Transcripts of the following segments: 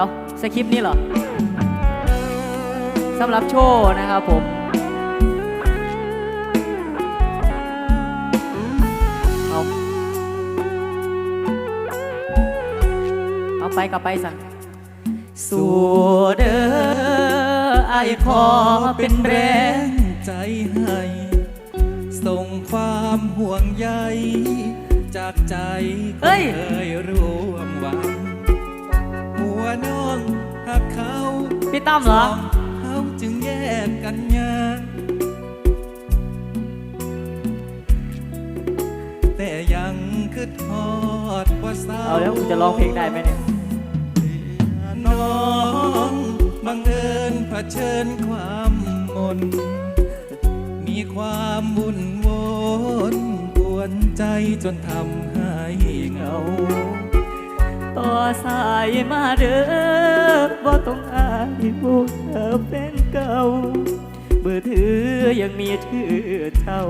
ดี๋ยวสคริปต์นี้เหรอสำหรับโชว์นะครับผมเอาเอาไปกับไปสั่งสู่เด้อไอายขอเป็นแรงใจให้ ส่งความห่วงใย จากใจคเฮ้นยเคยร่วมหวังหัว น้องหักเขาพี่ตั้มเหรอสงเขาจึงแยกกันยากแต่ยังคือทอดว่าเศร้าเอาแล้วกูจะร้องเพลงได้ไหมเนี่ยน้องบังเอิญเผชิญความมน มีความวุ่นวนปวนใจจนทำให้เหงา ต่อสายมาเด้อบ่ต้องอายผู้เธอเป็นเก่าเบื่อถือยังมีชื่อเท่า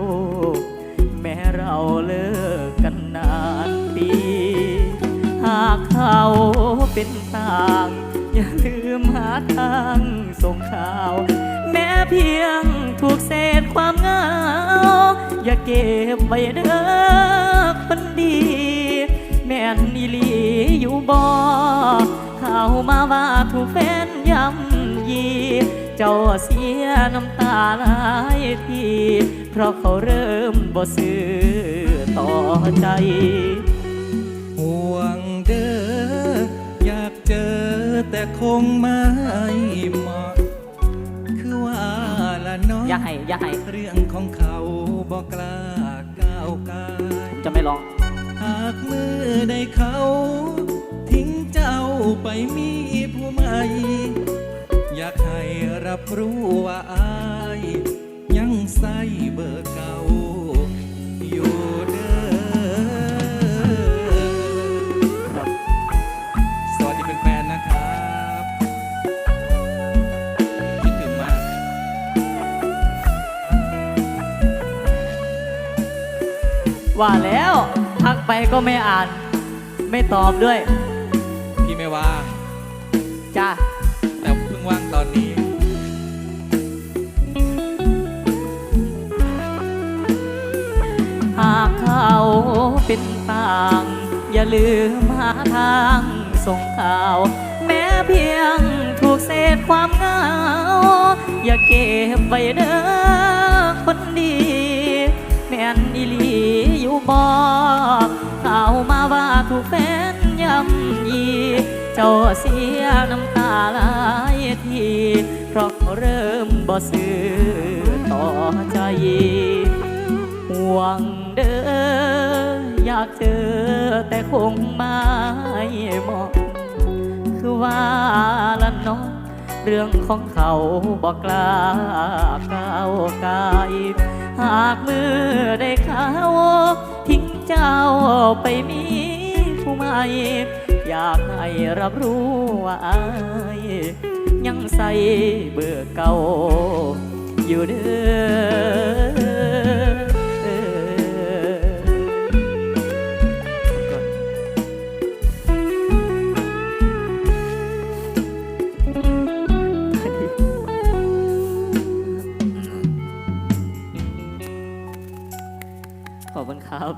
แม้เราเลิกกันนานปี หากเขาเป็นต่าง อย่าลืมหาทางส่งข่าว แม้เพียงถูกเศษความเหงา อย่าเก็บไว้เด้อคนดี แม่นอีลี บ่เข้ามาว่าถูกแฟนย้ำยี เจ้าเสียน้ำตาหลายที เพราะเขาเริ่มบ่ซื้อต่อใจ ห่วงเด้ออยากเจอแต่คงไม่เหมาะ คือว่าละเน้องอย่าให้อย่าให้เรื่องของเขาบอกกล้าก้าวกายจะไม่ร้อง หากมือได้ รับรู้ว่าอายยังใส่เบอร์เก่าอยู่เด้อสวัสดีเป็นแฟนๆนะครับ คิดถึงมาก ว่าแล้วทักไปก็ไม่อ่าน ไม่ตอบด้วย พี่ไม่ว่างจ้าแต่เพิ่งว่างตอนนี้ ป็นต่าง อย่าลืมหาทางส่งข่าว แม้เพียงถูกเศษความเหงา อย่าเก็บไว้เด้อคนดี แม่นอีหลีอยู่บ่ข่าวมาว่าถูกแฟนยำยี เจ้าเสียน้ำตาหลายที เพราะเขาเริ่มบ่ซื้อต่อใจากเจอแต่คงไม่เหมาะ คือว่าละน้องเรื่องของเขาบอกกล้าก้าวกายหากมือได้เขาทิ้งเจ้าไปมีผู้ใหม่อยากให้รับรู้ว่าอายยังใส่เบอร์เก่าอยู่เด้อ ขอบคุณครับ